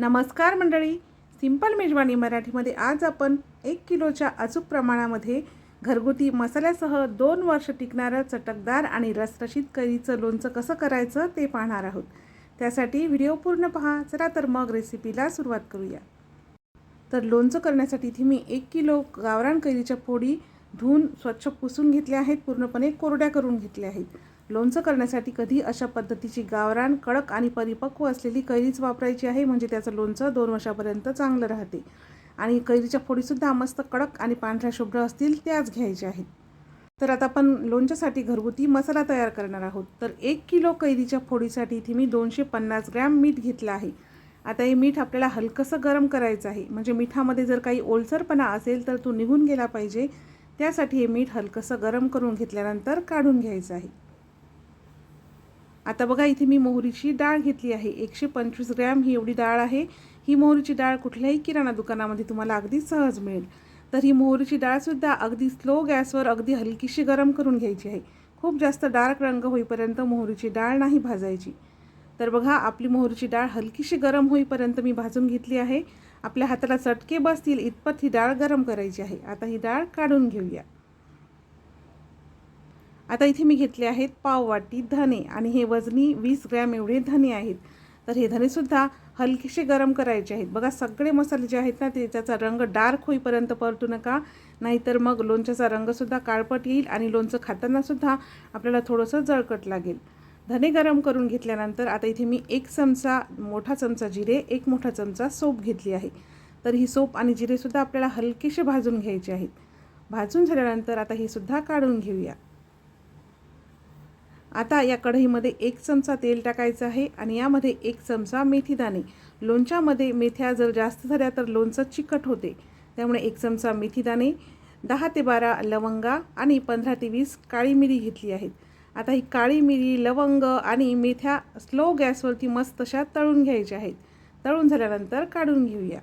नमस्कार मंडळी. सिंपल मेजवानी मराठीमध्ये आज आपण एक किलोच्या अचूक प्रमाणामध्ये घरगुती मसाल्यासह दोन वर्ष टिकणारं चटकदार आणि रसरशीत कैरीचं लोणचं कसं करायचं ते पाहणार आहोत. त्यासाठी व्हिडिओ पूर्ण पहा. चला तर मग रेसिपीला सुरुवात करूया. तर लोणचं करण्यासाठी इथे मी एक किलो गावरान कैरीच्या फोडी धुवून स्वच्छ पुसून घेतल्या आहेत. पूर्णपणे कोरड्या करून घेतल्या आहेत. लोणचं करण्यासाठी कधी अशा पद्धतीची गावरान कडक आणि परिपक्व असलेली कैरीच वापरायची आहे म्हणजे त्याचं लोणचं दोन वर्षापर्यंत चांगलं राहते. आणि कैरीच्या फोडीसुद्धा मस्त कडक आणि पांढऱ्या शुभ्र असतील त्याच घ्यायच्या आहेत. तर आता आपण लोणच्यासाठी घरगुती मसाला तयार करणार आहोत. तर एक किलो कैरीच्या फोडीसाठी इथे मी दोनशे पन्नास ग्रॅम मीठ घेतलं आहे. आता हे मीठ आपल्याला हलकंसं गरम करायचं आहे. म्हणजे मिठामध्ये जर काही ओलसरपणा असेल तर तो निघून गेला पाहिजे. त्यासाठी हे मीठ हलकंसं गरम करून घेतल्यानंतर काढून घ्यायचं आहे. आता बघा इथे मी मोहरीची डाळ घेतली आहे. एकशे पंचवीस ग्रॅम ही एवढी डाळ आहे. ही मोहरीची डाळ कुठल्याही किराणा दुकानामध्ये तुम्हाला अगदी सहज मिळेल. तर ही मोहरीची डाळसुद्धा अगदी स्लो गॅसवर अगदी हलकीशी गरम करून घ्यायची आहे. खूप जास्त डार्क रंग होईपर्यंत मोहरीची डाळ नाही भाजायची. तर बघा आपली मोहरीची डाळ हलकीशी गरम होईपर्यंत मी भाजून घेतली आहे. आपल्या हाताला चटके बसतील इतपत ही डाळ गरम करायची आहे. आता ही डाळ काढून घेऊया. आता इथे मी घेतले आहेत पाववाटी धने आणि हे वजनी वीस ग्रॅम एवढे धने आहेत. तर हे धनेसुद्धा हलकेसे गरम करायचे आहेत. बघा सगळे मसाले जे आहेत ना ते त्याचा रंग डार्क होईपर्यंत परतू नका. नाहीतर मग लोणच्याचा रंगसुद्धा काळपट येईल आणि लोणचं खातानासुद्धा आपल्याला थोडंसं जळकट लागेल. धने गरम करून घेतल्यानंतर आता इथे मी एक चमचा मोठा चमचा जिरे एक मोठा चमचा सोप घेतली आहे. तर ही सोप आणि जिरेसुद्धा आपल्याला हलकेसे भाजून घ्यायचे आहेत. भाजून झाल्यानंतर आता हे सुद्धा काढून घेऊया. आता या कढईमध्ये एक चमचा तेल टाकायचं आहे आणि यामध्ये एक चमचा मेथीदाणे लोणच्यामध्ये मेथ्या जर जास्त झाल्या तर लोणचं चिकट होते. त्यामुळे एक चमचा मेथीदाणे दहा ते बारा लवंगा आणि पंधरा ते वीस काळी मिरी घेतली आहेत. आता ही काळी मिरी लवंग आणि मेथ्या स्लो गॅसवरती मस्त अशा तळून घ्यायच्या आहेत. तळून झाल्यानंतर काढून घेऊया.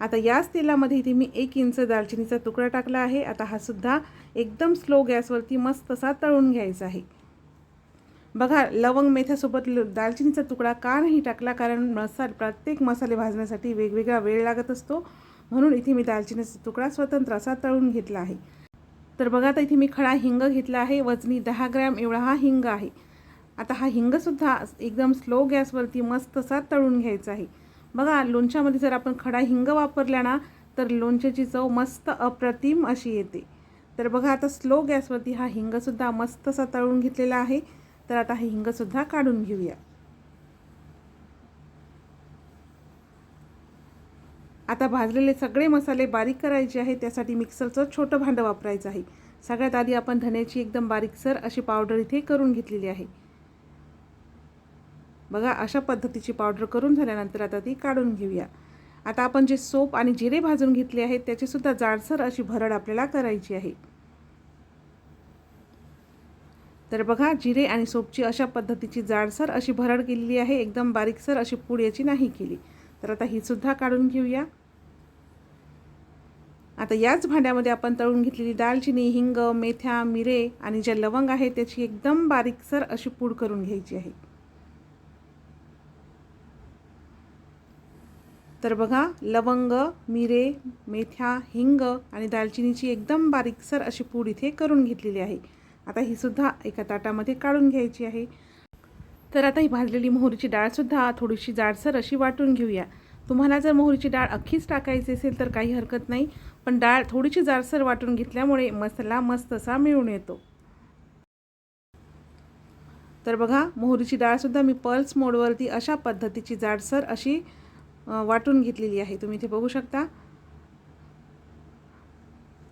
आता याच तेलामध्ये इथे मी एक इंच दालचिनीचा तुकडा टाकला आहे. आता हा सुद्धा एकदम स्लो गॅसवरती मस्त असा तळून घ्यायचा आहे. बघा लवंग मेथ्यासोबत ल दालचिनीचा तुकडा का नाही टाकला? कारण मसाल प्रत्येक मसाले भाजण्यासाठी वेगवेगळा वेळ लागत असतो. म्हणून इथे मी दालचिनीचा तुकडा स्वतंत्र असा तळून घेतला आहे. तर बघा आता इथे मी खडा हिंग घेतला आहे. वजनी दहा ग्रॅम एवढा हा हिंग आहे. आता हा हिंगसुद्धा एकदम स्लो गॅसवरती मस्त असा तळून घ्यायचा आहे. बघा लोणच्यामध्ये जर आपण खडा हिंग वापरला ना तर लोणच्याची चव मस्त अप्रतिम अशी येते. तर बघा आता स्लो गॅसवरती हा हिंगसुद्धा मस्त असा तळून घेतलेला आहे. तर आता हे हिंगसुद्धा काढून घेऊया. आता भाजलेले सगळे मसाले बारीक करायचे आहे त्यासाठी मिक्सरचं छोटं भांडं वापरायचं आहे. सगळ्यात आधी आपण धण्याची एकदम बारीकसर अशी पावडर इथे करून घेतलेली आहे. बघा अशा पद्धतीची पावडर करून झाल्यानंतर आता ती काढून घेऊया. आता आपण जे सोप आणि जिरे भाजून घेतले आहेत त्याचीसुद्धा जाडसर अशी भरड आपल्याला करायची आहे. तर बघा जिरे आणि सोपची अशा पद्धतीची जाडसर अशी भरड केलेली आहे. एकदम बारीकसर अशी पूड याची नाही केली. तर आता ही सुद्धा काढून घेऊया. आता याच भांड्यामध्ये आपण तळून घेतलेली दालचिनी हिंग मेथ्या मिरे आणि ज्या लवंग आहे त्याची एकदम बारीकसर अशी पूड करून घ्यायची आहे. तर बघा लवंग मिरे मेथ्या हिंग आणि दालचिनीची एकदम बारीकसर अशी पूड इथे करून घेतलेली आहे. आता ही सुद्धा एका ताटामध्ये काढून घ्यायची आहे. तर आता ही भाजलेली मोहरीची डाळसुद्धा थोडीशी जाडसर अशी वाटून घेऊया. तुम्हाला जर मोहरीची डाळ अख्खीच टाकायची असेल तर काही हरकत नाही पण डाळ थोडीशी जाडसर वाटून घेतल्यामुळे मसाला मस्त असा मिळून येतो. तर बघा मोहरीची डाळसुद्धा मी पल्स मोडवरती अशा पद्धतीची जाडसर अशी वाटून घेतलेली आहे. तुम्ही इथे बघू शकता.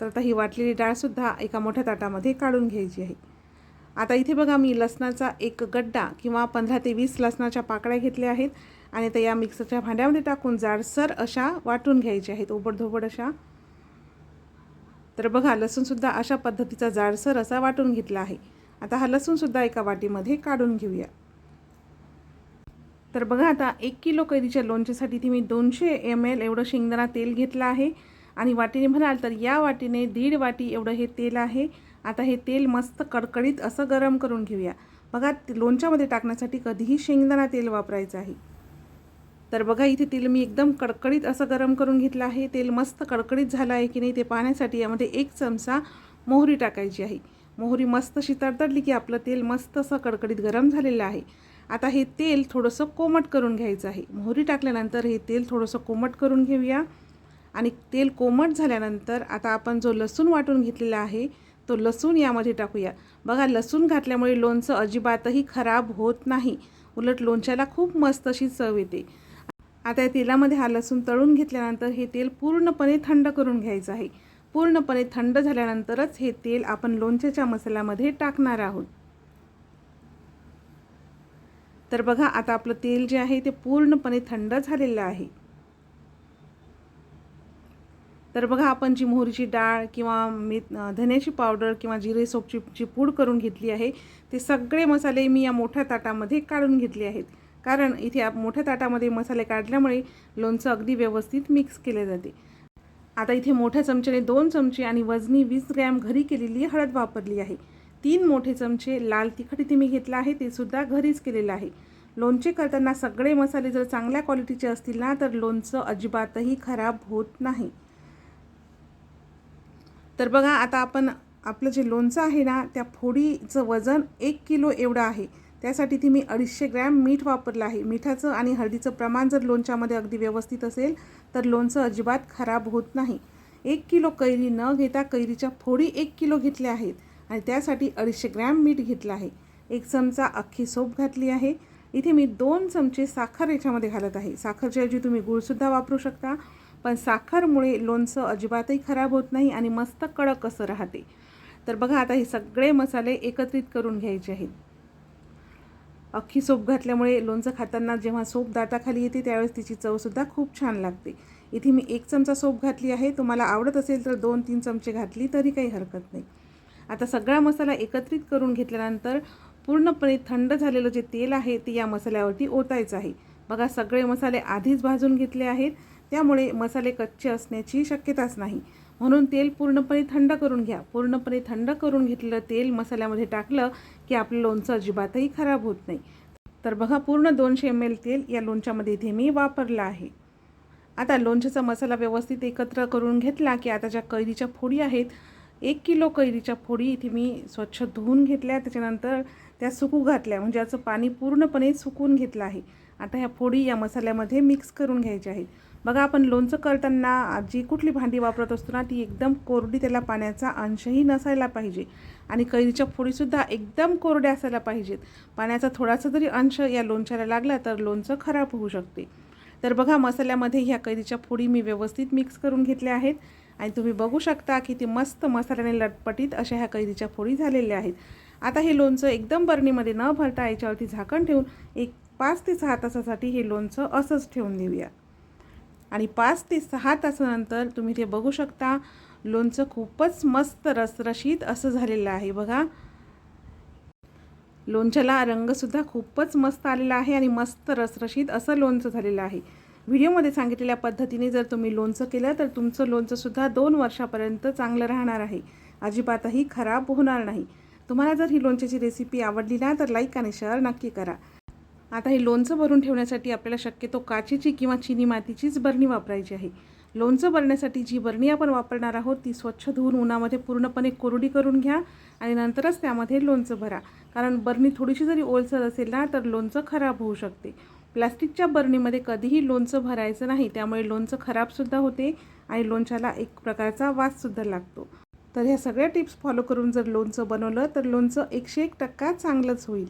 तर आता ही वाटलेली डाळसुद्धा एका मोठ्या ताटामध्ये काढून घ्यायची आहे. आता इथे बघा मी लसणाचा एक गड्डा किंवा पंधरा ते वीस लसणाच्या पाकळ्या घेतल्या आहेत आणि त्या या मिक्सरच्या भांड्यामध्ये टाकून जाडसर अशा वाटून घ्यायच्या आहेत ओबडधोबड अशा. तर बघा लसूणसुद्धा अशा पद्धतीचा जाडसर असा वाटून घेतला आहे. आता हा लसूणसुद्धा एका वाटीमध्ये काढून घेऊया. तर बघा आता एक किलो कैरीच्या लोणच्यासाठी ती मी दोनशे एम एल एवढं शेंगदाणा तेल घेतलं आहे. आणि वाटीने म्हणाल तर या वाटीने दीड वाटी एवढं हे तेल आहे. आता हे तेल मस्त कडकडीत असं गरम करून घेऊया. बघा लोणच्यामध्ये टाकण्यासाठी कधीही शेंगदाणा तेल वापरायचं आहे. तर बघा इथे तेल मी एकदम कडकडीत असं गरम करून घेतलं आहे. तेल मस्त कडकडीत झालं आहे की नाही ते पाहण्यासाठी यामध्ये एक चमचा मोहरी टाकायची आहे. मोहरी मस्त अशी की आपलं तेल मस्त असं कडकडीत गरम झालेलं आहे. आता हे तेल थोडंसं कोमट करून घ्यायचं आहे. मोहरी टाकल्यानंतर हे तेल थोडंसं कोमट करून घेऊया. आणि तेल कोमट झाल्यानंतर आता आपण जो लसूण वाटून घेतलेला आहे तो लसूण यामध्ये टाकूया. बघा लसूण घातल्यामुळे लोणचं अजिबातही खराब होत नाही. उलट लोणच्याला खूप मस्त अशी चव येते. आता या तेलामध्ये हा लसूण तळून घेतल्यानंतर हे तेल पूर्णपणे थंड करून घ्यायचं आहे. पूर्णपणे थंड झाल्यानंतरच हे तेल आपण लोणच्याच्या मसाल्यामध्ये टाकणार आहोत. तर बघा आता आपलं तेल जे आहे ते पूर्णपणे थंड झालेलं आहे. तर बघा आपण जी मोहरीची डाळ किंवा मी धन्याची पावडर किंवा जिरे सोपची जी पूड करून घेतली आहे ते सगळे मसाले मी या मोठ्या ताटामध्ये काढून घेतले आहेत. कारण इथे मोठ्या ताटामध्ये मसाले काढल्यामुळे लोणचं अगदी व्यवस्थित मिक्स केले जाते. आता इथे मोठ्या चमच्याने दोन चमचे आणि वजनी वीस ग्रॅम घरी केलेली हळद वापरली आहे. तीन मोठे चमचे लाल तिखट इथे मी घेतलं आहे ते सुद्धा घरीच केलेलं आहे. लोणचे करताना सगळे मसाले जर चांगल्या क्वालिटीचे असतील ना तर लोणचं अजिबातही खराब होत नाही. तर बघा आता आपण आपलं जे लोणचं आहे ना त्या फोडीचं वजन एक किलो एवढं आहे. त्यासाठी ती मी अडीचशे ग्रॅम मीठ वापरलं आहे. मिठाचं आणि हळदीचं प्रमाण जर लोणच्यामध्ये अगदी व्यवस्थित असेल तर लोणचं अजिबात खराब होत नाही. एक किलो कैरी न घेता कैरीच्या फोडी एक किलो घेतल्या आहेत आणि त्यासाठी अडीचशे ग्रॅम मीठ घेतलं आहे. एक चमचा अख्खी सोप घातली आहे. इथे मी दोन चमचे साखर याच्यामध्ये घालत आहे. साखरच्या ऐवजी तुम्ही गूळसुद्धा वापरू शकता. पण साखरमुळे लोणचं अजिबातही खराब होत नाही आणि मस्त कडक असं राहते. तर बघा आता हे सगळे मसाले एकत्रित करून घ्यायचे आहेत. अख्खी सोप घातल्यामुळे लोणचं खाताना जेव्हा सोप दाताखाली येते त्यावेळेस तिची चवसुद्धा खूप छान लागते. इथे मी एक चमचा सोप घातली आहे. तुम्हाला आवडत असेल तर दोन तीन चमचे घातली तरी काही हरकत नाही. आता सगळा मसाला एकत्रित करून घेतल्यानंतर पूर्णपणे थंड झालेलं जे तेल आहे ते या मसाल्यावरती ओतायचं आहे. बघा सगळे मसाले आधीच भाजून घेतले आहेत. त्यामुळे मसाले कच्चे असण्याची शक्यताच नाही. म्हणून तेल पूर्णपणे थंड करून घ्या. पूर्णपणे थंड करून घेतलेलं तेल मसाल्यामध्ये टाकलं की आपलं लोणचं अजिबातही खराब होत नाही. तर बघा पूर्ण दोनशे एम एल तेल या लोणच्यामध्ये इथे मी वापरलं आहे. आता लोणच्याचा मसाला व्यवस्थित एकत्र करून घेतला की आता ज्या कैरीच्या फोडी आहेत एक किलो कैरीच्या फोडी इथे मी स्वच्छ धुवून घेतल्या. त्याच्यानंतर त्या सुकू घातल्या. म्हणजे याचं पाणी पूर्णपणे सुकून घेतलं आहे. आता ह्या फोडी या मसाल्यामध्ये मिक्स करून घ्यायच्या आहेत बघा आपण लोणचं करताना जी कुठली भांडी वापरत असतो ना ती एकदम कोरडी त्याला पाण्याचा अंशही नसायला पाहिजे. आणि कैरीच्या फोडीसुद्धा एकदम कोरड्या असायला पाहिजेत. पाण्याचा थोडासा जरी अंश या लोणच्याला लागला तर लोणचं खराब होऊ शकते. तर बघा मसाल्यामध्ये ह्या कैरीच्या फोडी मी व्यवस्थित मिक्स करून घेतल्या आहेत. आणि तुम्ही बघू शकता की ती मस्त मसाल्याने लटपटीत अशा ह्या कैरीच्या फोडी झालेल्या आहेत. आता हे लोणचं एकदम बरणीमध्ये न भरता याच्यावरती झाकण ठेवून एक पाच ते सहा तासासाठी हे लोणचं असंच ठेवून देऊया. आणि पाच ते सहा तासानंतर तुम्ही ते बघू शकता लोणचं खूपच मस्त रसरशीत असं झालेलं आहे बघा. लोणच्याला रंगसुद्धा खूपच मस्त आलेला आहे आणि मस्त रसरशीत असं लोणचं झालेलं आहे. व्हिडिओमध्ये सांगितलेल्या पद्धतीने जर तुम्ही लोणचं केलं तर तुमचं लोणचंसुद्धा दोन वर्षापर्यंत चांगलं राहणार आहे. अजिबातही खराब होणार नाही. तुम्हाला जर ही लोणच्याची रेसिपी आवडली ना तर लाईक आणि शेअर नक्की करा. आता हे लोणचं भरून ठेवण्यासाठी आपल्याला शक्यतो काचेची किंवा चिनी मातीचीच बरणी वापरायची आहे. लोणचं भरण्यासाठी जी बरणी आपण वापरणार आहोत ती स्वच्छ धुवून उन्हामध्ये पूर्णपणे कोरडी करून घ्या आणि नंतरच त्यामध्ये लोणचं भरा. कारण बरणी थोडीशी जरी ओलसर असेल ना तर लोणचं खराब होऊ शकते. प्लास्टिकच्या बरणीमध्ये कधीही लोणचं भरायचं नाही त्यामुळे लोणचं खराबसुद्धा होते आणि लोणच्याला एक प्रकारचा वाससुद्धा लागतो. तर ह्या सगळ्या टिप्स फॉलो करून जर लोणचं बनवलं तर लोणचं एकशे एक टक्का चांगलंच होईल.